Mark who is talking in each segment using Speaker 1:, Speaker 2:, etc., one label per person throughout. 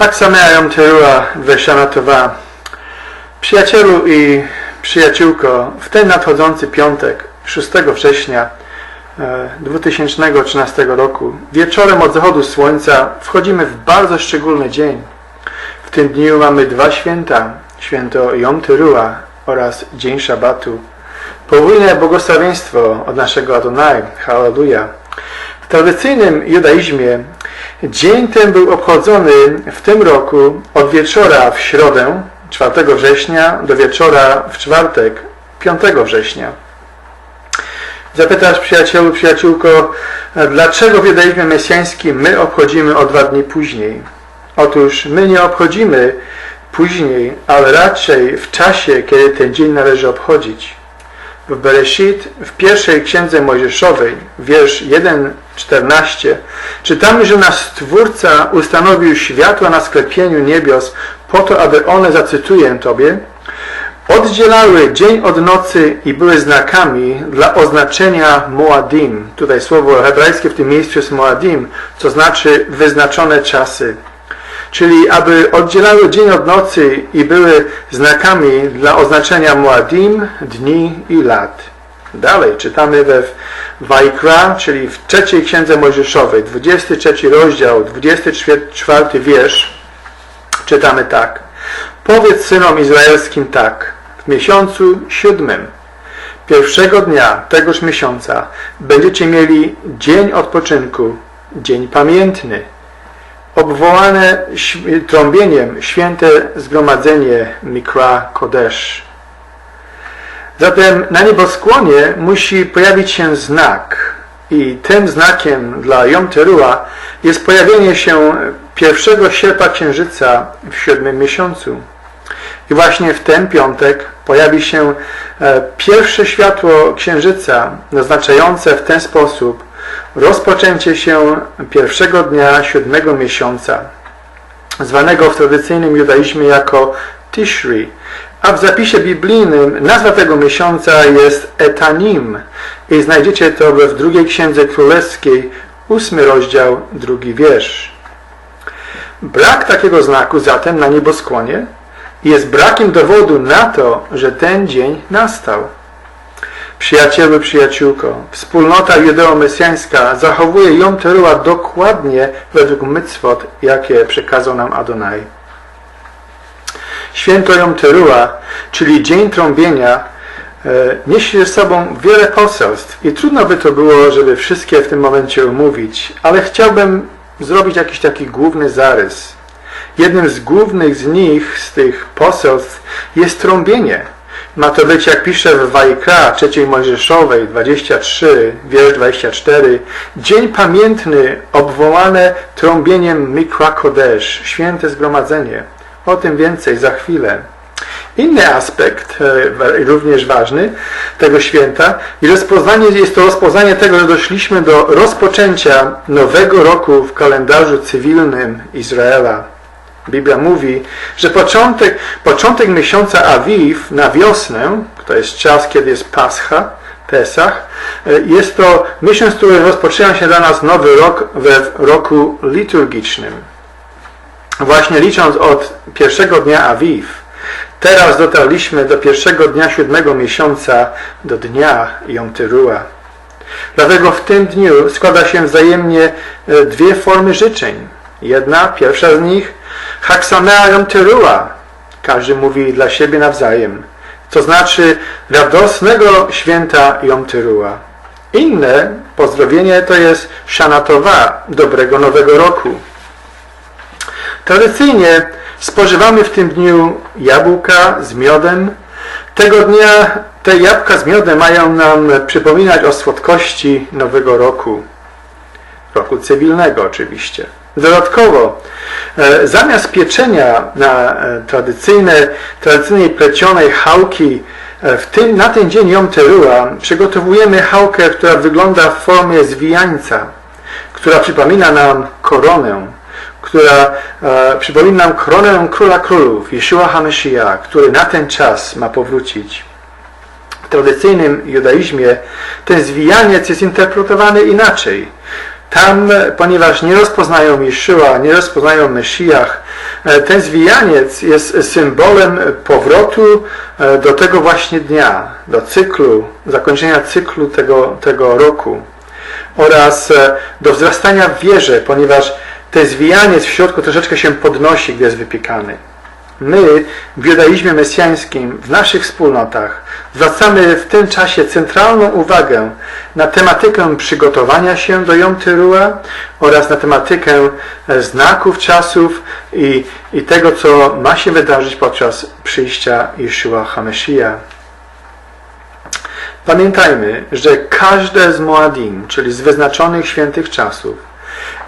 Speaker 1: Haksamea Yom Teruah Veshana Tova. Przyjacielu i przyjaciółko, w ten nadchodzący piątek, 6 września e, 2013 roku, wieczorem od zachodu słońca wchodzimy w bardzo szczególny dzień. W tym dniu mamy dwa święta, święto Yom Teruah oraz Dzień Szabatu. Podwójne błogosławieństwo od naszego Adonai, Hallelujah. Tradycyjnym judaizmie dzień ten był obchodzony w tym roku od wieczora w środę 4 września do wieczora w czwartek 5 września. Zapytasz przyjacielu, przyjaciółko, dlaczego w judaizmie mesjańskim my obchodzimy o dwa dni później? Otóż my nie obchodzimy później, ale raczej w czasie, kiedy ten dzień należy obchodzić. W Bereshit, w pierwszej księdze Mojżeszowej, wiersz 1,14, czytamy, że nasz Stwórca ustanowił światła na sklepieniu niebios po to, aby one, zacytuję Tobie, oddzielały dzień od nocy i były znakami dla oznaczenia Moadim. Tutaj słowo hebrajskie w tym miejscu jest Moadim, co znaczy wyznaczone czasy. Czyli aby oddzielały dzień od nocy i były znakami dla oznaczenia Moadim, dni i lat. Dalej czytamy we Wajkra, czyli w trzeciej księdze Mojżeszowej, 23 rozdział, 24 wiersz, czytamy tak. Powiedz synom izraelskim tak, w miesiącu siódmym, pierwszego dnia tegoż miesiąca będziecie mieli dzień odpoczynku, dzień pamiętny, obwołane trąbieniem święte zgromadzenie Mikra Kodesh. Zatem na nieboskłonie musi pojawić się znak i tym znakiem dla Jom Teruah jest pojawienie się pierwszego sierpa księżyca w siódmym miesiącu. I właśnie w ten piątek pojawi się e, pierwsze światło księżyca, naznaczające w ten sposób rozpoczęcie się pierwszego dnia siódmego miesiąca, zwanego w tradycyjnym judaizmie jako Tishri, a w zapisie biblijnym nazwa tego miesiąca jest Etanim i znajdziecie to w drugiej księdze królewskiej, ósmy rozdział, drugi wiersz. Brak takiego znaku zatem na nieboskłonie jest brakiem dowodu na to, że ten dzień nastał. Przyjacielu, przyjaciółko, wspólnota judeo-mesjańska zachowuje Jom Teruah dokładnie według mitzvot, jakie przekazał nam Adonai. Święto Jom Teruah, czyli Dzień Trąbienia, e, niesie ze sobą wiele poselstw i trudno by to było, żeby wszystkie w tym momencie omówić, ale chciałbym zrobić jakiś taki główny zarys. Jednym z głównych z nich, z tych poselstw, jest trąbienie. Ma to być, jak pisze w Wajkra, trzeciej Mojżeszowej, 23, wiersz 24, dzień pamiętny obwołane trąbieniem Mikra Kodesh, święte zgromadzenie. O tym więcej za chwilę. Inny aspekt, e, również ważny, tego święta i rozpoznanie, jest to rozpoznanie tego, że doszliśmy do rozpoczęcia nowego roku w kalendarzu cywilnym Izraela. Biblia mówi, że początek, początek miesiąca Awiw na wiosnę, to jest czas, kiedy jest Pascha, Pesach, e, jest to miesiąc, który rozpoczyna się dla nas nowy rok we roku liturgicznym. Właśnie licząc od pierwszego dnia Awiw, teraz dotarliśmy do pierwszego dnia siódmego miesiąca, do dnia Jom Teruah. Dlatego w tym dniu składa się wzajemnie e, dwie formy życzeń. Jedna, pierwsza z nich, Haksamea Yom Teruah. Każdy mówi dla siebie nawzajem. To znaczy radosnego święta Jom Teruah. Inne pozdrowienie to jest Shana Tova, dobrego nowego roku. Tradycyjnie spożywamy w tym dniu jabłka z miodem. Tego dnia te jabłka z miodem mają nam przypominać o słodkości nowego roku. Roku cywilnego oczywiście. Dodatkowo, e, zamiast pieczenia na e, tradycyjne, tradycyjnej plecionej chałki, e, w tym, na ten dzień Jom Teruah przygotowujemy chałkę, która wygląda w formie zwijańca, która przypomina nam koronę, która e, przypomina nam koronę Króla Królów, Yeshua HaMashiach, który na ten czas ma powrócić. W tradycyjnym judaizmie ten zwijaniec jest interpretowany inaczej. Tam, e, ponieważ nie rozpoznają Jeszua, nie rozpoznają Mesjach, e, ten zwijaniec jest symbolem powrotu e, do tego właśnie dnia, do cyklu, zakończenia cyklu tego, tego roku oraz do wzrastania w wierze, ponieważ ten zwijaniec w środku troszeczkę się podnosi, gdy jest wypiekany. My w judaizmie mesjańskim, w naszych wspólnotach zwracamy w tym czasie centralną uwagę na tematykę przygotowania się do Jom Teruah oraz na tematykę e, znaków czasów i, i tego, co ma się wydarzyć podczas przyjścia Yeshua HaMashiach. Pamiętajmy, że każde z Moadim, czyli z wyznaczonych świętych czasów,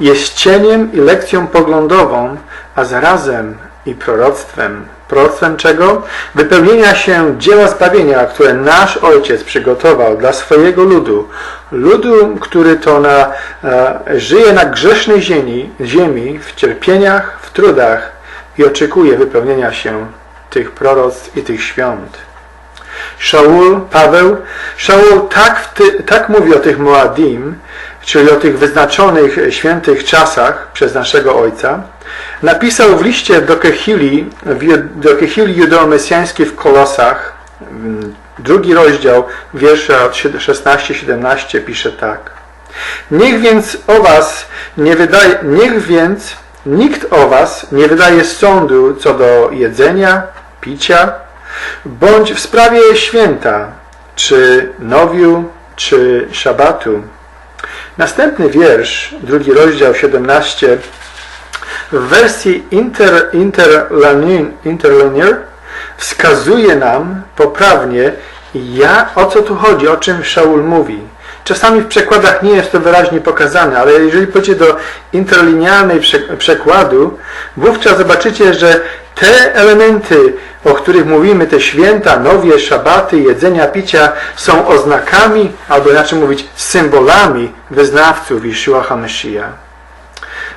Speaker 1: jest cieniem i lekcją poglądową, a zarazem i proroctwem. Proroctwem czego? Wypełnienia się dzieła zbawienia, które nasz Ojciec przygotował dla swojego ludu. Ludu, który to na, e, żyje na grzesznej ziemi, ziemi, w cierpieniach, w trudach i oczekuje wypełnienia się tych proroctw i tych świąt. Szaul, Paweł, Szaul tak, ty, tak mówi o tych Moadim, czyli o tych wyznaczonych świętych czasach przez naszego Ojca, napisał w liście do Kehili, do Kehili judeomesjańskiej w Kolosach, drugi rozdział, wiersze od 16-17 pisze tak. Niech więc o was nie wydaje, niech więc nikt o was nie wydaje sądu co do jedzenia, picia, bądź w sprawie święta, czy nowiu, czy szabatu. Następny wiersz, drugi rozdział 17, w wersji inter, interlinear, interlinear wskazuje nam poprawnie, ja, o co tu chodzi, o czym Szaul mówi. Czasami w przekładach nie jest to wyraźnie pokazane, ale jeżeli pójdziecie do interlinialnej przekładu, wówczas zobaczycie, że te elementy, o których mówimy, te święta, nowie, szabaty, jedzenia, picia, są oznakami, albo inaczej mówić, symbolami wyznawców Yeshua HaMashiach.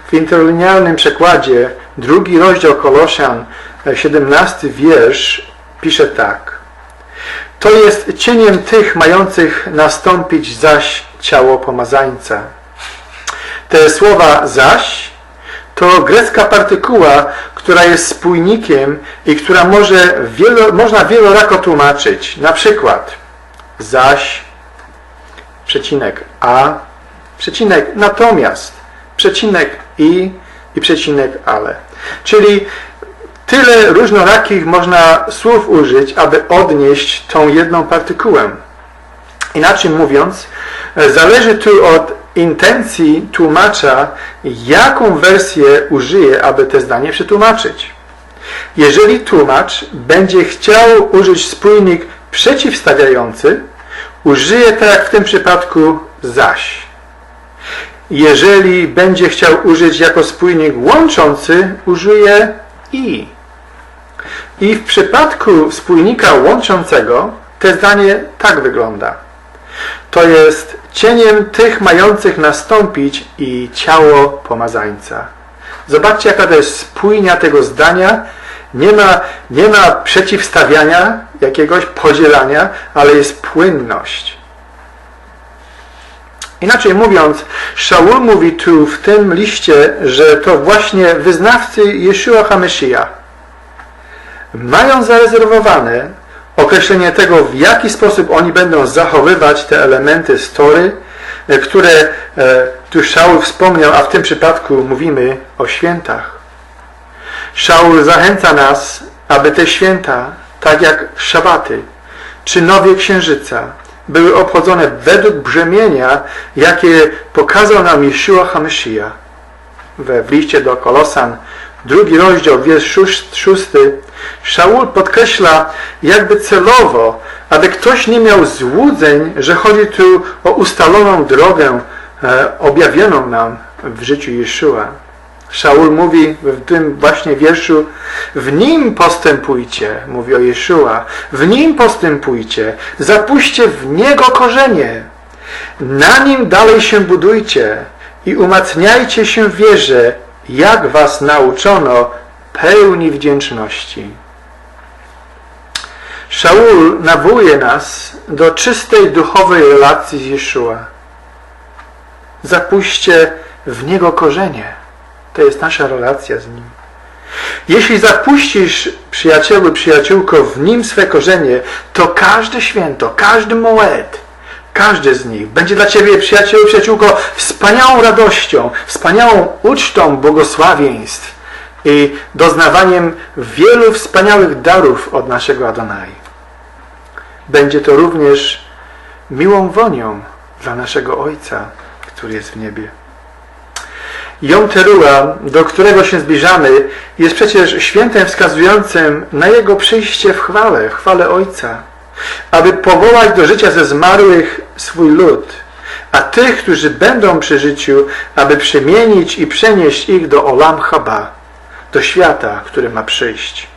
Speaker 1: W interlinialnym przekładzie, drugi rozdział Kolosian, 17 wiersz, pisze tak. To jest cieniem tych mających nastąpić zaś ciało pomazańca. Te słowa zaś to grecka partykuła, która jest spójnikiem i która może wielo, można wielorako tłumaczyć. Na przykład zaś, przecinek a, przecinek natomiast, przecinek i i przecinek ale. Czyli tyle różnorakich można słów użyć, aby odnieść tą jedną partykułę. Inaczej mówiąc, zależy tu od intencji tłumacza, jaką wersję użyje, aby te zdanie przetłumaczyć. Jeżeli tłumacz będzie chciał użyć spójnik przeciwstawiający, użyje tak jak w tym przypadku zaś. Jeżeli będzie chciał użyć jako spójnik łączący, użyje i. I w przypadku spójnika łączącego te zdanie tak wygląda. To jest cieniem tych mających nastąpić i ciało pomazańca. Zobaczcie, jaka to jest spójnia tego zdania. Nie ma, nie ma przeciwstawiania, jakiegoś podzielania, ale jest płynność. Inaczej mówiąc, Shaul mówi tu w tym liście, że to właśnie wyznawcy Yeshua HaMashiach mają zarezerwowane określenie tego, w jaki sposób oni będą zachowywać te elementy story, e, które e, tu Szaul wspomniał, a w tym przypadku mówimy o świętach. Szaul zachęca nas, aby te święta, tak jak szabaty, czy nowie księżyca, były obchodzone według brzemienia, jakie pokazał nam Yeshua HaMashiach. We w liście do Kolosan, drugi rozdział, wiersz szósty, Szaul podkreśla jakby celowo, aby ktoś nie miał złudzeń, że chodzi tu o ustaloną drogę e, objawioną nam w życiu Jeszua. Szaul mówi w tym właśnie wierszu, w nim postępujcie, mówi o Jeszua, w nim postępujcie, zapuśćcie w niego korzenie, na nim dalej się budujcie i umacniajcie się w wierze, jak was nauczono, pełni wdzięczności. Szaul nawołuje nas do czystej duchowej relacji z Jeszua. zapuśćcie w Niego korzenie. To jest nasza relacja z Nim. Jeśli zapuścisz, przyjacielu, przyjaciółko, w Nim swe korzenie, to każde święto, każdy moed, każdy z nich będzie dla Ciebie, przyjacielu, przyjaciółko, wspaniałą radością, wspaniałą ucztą błogosławieństw i doznawaniem wielu wspaniałych darów od naszego Adonai. Będzie to również miłą wonią dla naszego Ojca, który jest w niebie. Jom Teruah, do którego się zbliżamy, jest przecież świętem wskazującym na Jego przyjście w chwale, w chwale Ojca, aby powołać do życia ze zmarłych swój lud, a tych, którzy będą przy życiu, aby przemienić i przenieść ich do Olam Haba, do świata, który ma przyjść.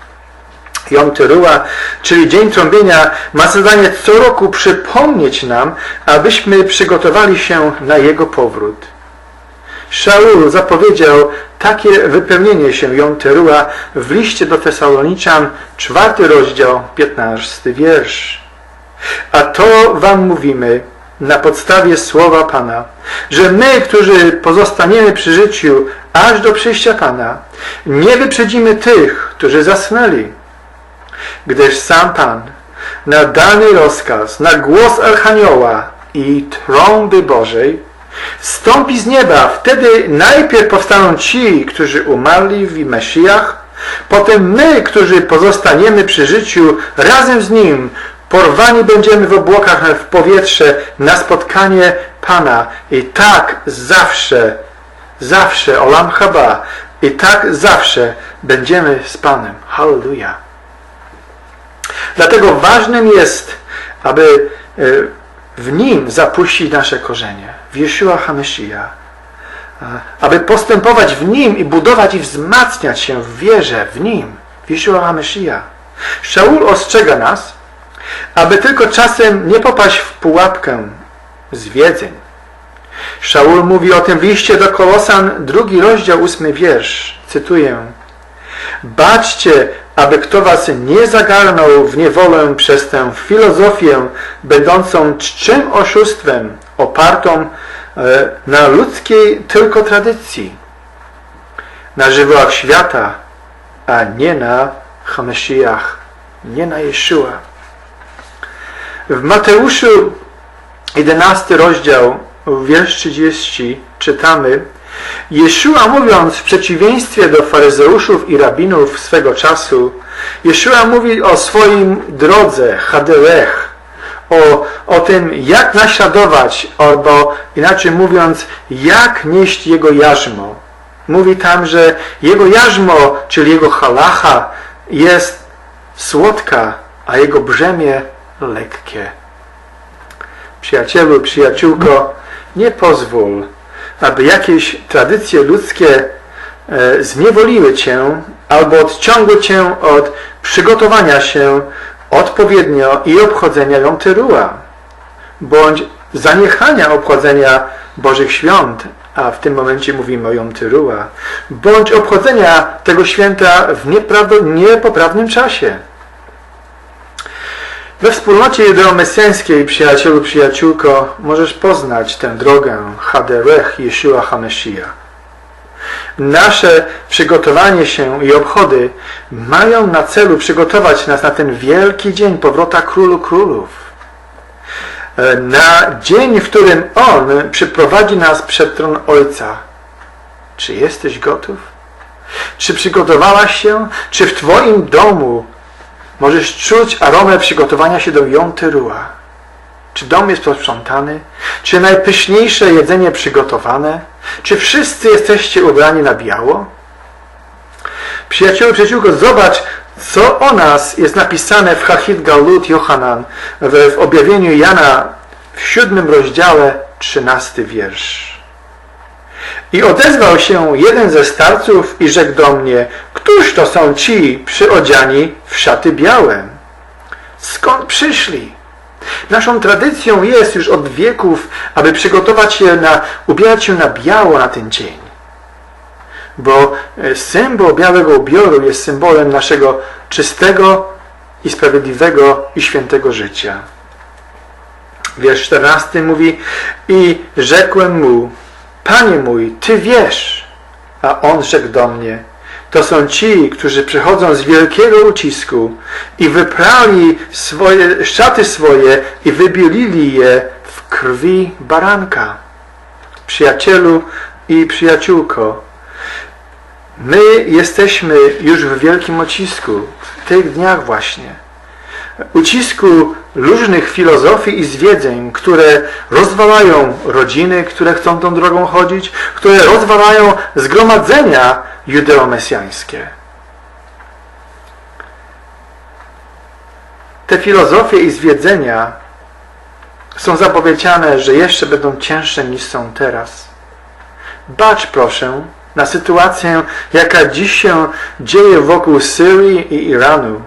Speaker 1: Jom Teruah, czyli Dzień Trąbienia, ma zadanie co roku przypomnieć nam, abyśmy przygotowali się na jego powrót. Szaul zapowiedział takie wypełnienie się Jom Teruah w liście do Tesaloniczan, czwarty rozdział, piętnasty wiersz. A to wam mówimy na podstawie słowa Pana, że my, którzy pozostaniemy przy życiu aż do przyjścia Pana, nie wyprzedzimy tych, którzy zasnęli. Gdyż sam Pan na dany rozkaz, na głos Archanioła i trąby Bożej stąpi z nieba. Wtedy najpierw powstaną ci, którzy umarli w Mesjach, potem my, którzy pozostaniemy przy życiu razem z Nim, porwani będziemy w obłokach w powietrze na spotkanie Pana. I tak zawsze, zawsze, Olam Haba, i tak zawsze będziemy z Panem. Hallelujah. Dlatego ważnym jest, aby e, w Nim zapuścić nasze korzenie, w Yeshua HaMashiach, aby postępować w Nim i budować i wzmacniać się w wierze w Nim, w Yeshua HaMashiach. Szaul ostrzega nas, aby tylko czasem nie popaść w pułapkę zwiedzeń. Szaul mówi o tym w liście do Kolosan, drugi rozdział, ósmy wiersz. Cytuję. Baczcie, aby kto was nie zagarnął w niewolę przez tę filozofię, będącą czczym oszustwem, opartą e, na ludzkiej tylko tradycji, na żywiołach świata, a nie na Hamesijach, nie na Jeszua. W Mateuszu 11 rozdział, wiersz 30 czytamy Jeszua mówiąc w przeciwieństwie do faryzeuszów i rabinów swego czasu, Jeszua mówi o swoim drodze, haderech, o, o tym, jak naśladować, albo inaczej mówiąc, jak nieść jego jarzmo. Mówi tam, że jego jarzmo, czyli jego halacha, jest słodka, a jego brzemię lekkie. Przyjacielu, przyjaciółko, nie pozwól, aby jakieś tradycje ludzkie e, zniewoliły Cię albo odciągły Cię od przygotowania się odpowiednio i obchodzenia Jom Teruah, bądź zaniechania obchodzenia Bożych Świąt, a w tym momencie mówimy o Jom Teruah, bądź obchodzenia tego święta w niepoprawnym czasie. We wspólnocie judeomesjańskiej, przyjacielu, przyjaciółko, możesz poznać tę drogę Haderech Yeshua HaMashiach. Nasze przygotowanie się i obchody mają na celu przygotować nas na ten wielki dzień powrota Królu Królów. Na dzień, w którym On przyprowadzi nas przed tron Ojca. Czy jesteś gotów? Czy przygotowałaś się? Czy w Twoim domu Możesz czuć aromę przygotowania się do Jom. Czy dom jest posprzątany? Czy najpyszniejsze jedzenie przygotowane? Czy wszyscy jesteście ubrani na biało? Przyjacielu, przyjaciółko, zobacz, co o nas jest napisane w Hachid Galut Yohanan w, w objawieniu Jana w siódmym rozdziale, trzynasty wiersz. I odezwał się jeden ze starców i rzekł do mnie, któż to są ci przyodziani w szaty białe? Skąd przyszli? Naszą tradycją jest już od wieków, aby przygotować się na, ubierać się na biało na ten dzień. Bo e, symbol białego ubioru jest symbolem naszego czystego i sprawiedliwego i świętego życia. Wiersz 14 mówi I rzekłem mu, Panie mój, Ty wiesz. A on rzekł do mnie, to są ci, którzy przychodzą z wielkiego ucisku i wyprali swoje, szaty swoje i wybielili je w krwi baranka. Przyjacielu i przyjaciółko, my jesteśmy już w wielkim ucisku, w tych dniach właśnie. Ucisku różnych filozofii i zwiedzeń, które rozwalają rodziny, które chcą tą drogą chodzić, które rozwalają zgromadzenia judeomesjańskie. Te filozofie i zwiedzenia są zapowiedziane, że jeszcze będą cięższe niż są teraz. Bacz proszę na sytuację, jaka dziś się dzieje wokół Syrii i Iranu.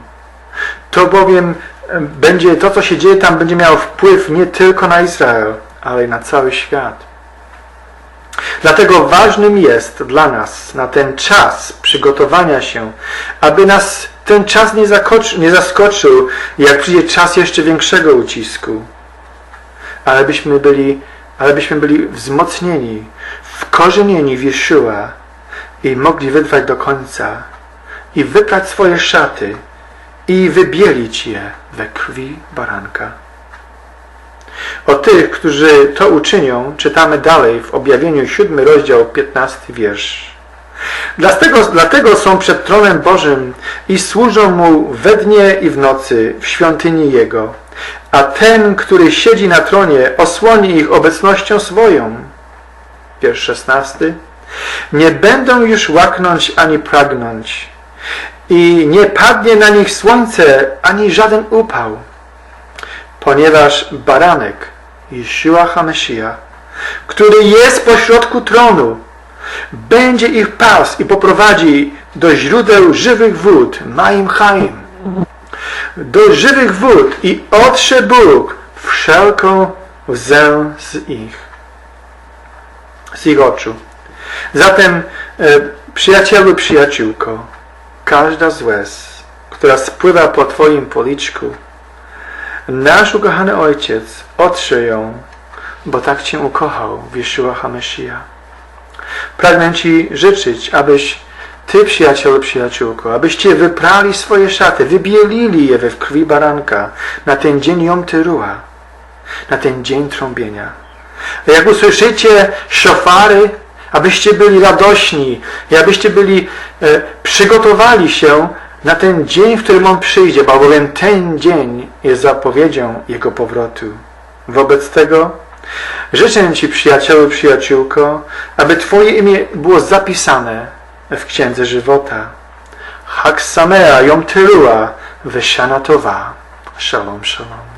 Speaker 1: To bowiem em, będzie, to co się dzieje tam będzie miało wpływ nie tylko na Izrael, ale i na cały świat. Dlatego ważnym jest dla nas na ten czas przygotowania się, aby nas ten czas nie, nie zaskoczył, jak przyjdzie czas jeszcze większego ucisku. Ale byśmy byli, ale byśmy byli wzmocnieni, wkorzenieni w Jeszua i mogli wytrwać do końca i wyprać swoje szaty i wybielić je we krwi baranka. O tych, którzy to uczynią, czytamy dalej w objawieniu 7 rozdział 15 wiersz. Dlatego, dlatego są przed tronem Bożym i służą Mu we dnie i w nocy w świątyni Jego. A ten, który siedzi na tronie, osłoni ich obecnością swoją. Wiersz 16. Nie będą już łaknąć ani pragnąć i nie padnie na nich słońce ani żaden upał ponieważ baranek Yeshua HaMashiach, który jest pośrodku tronu, będzie ich pasł i poprowadzi do źródeł żywych wód, Maim Chaim, do żywych wód i otrze Bóg wszelką łzę z ich, z ich oczu. Zatem, e, przyjacielu, przyjaciółko, każda z łez, która spływa po Twoim policzku, Nasz ukochany Ojciec otrze ją, bo tak Cię ukochał w Yeshua HaMashiach. Pragnę Ci życzyć, abyś Ty, przyjacielu, przyjaciółko, abyście wyprali swoje szaty, wybielili je we w krwi baranka na ten dzień Jom Teruah, na ten dzień trąbienia. A jak usłyszycie szofary, abyście byli radośni i abyście byli, e, przygotowali się na ten dzień, w którym On przyjdzie, bowiem ten dzień jest zapowiedzią Jego powrotu. Wobec tego życzę Ci, przyjacielu, przyjaciółko, aby Twoje imię było zapisane w Księdze Żywota. Hak Samea Yom Teruah Veshana Tova. Shalom, shalom.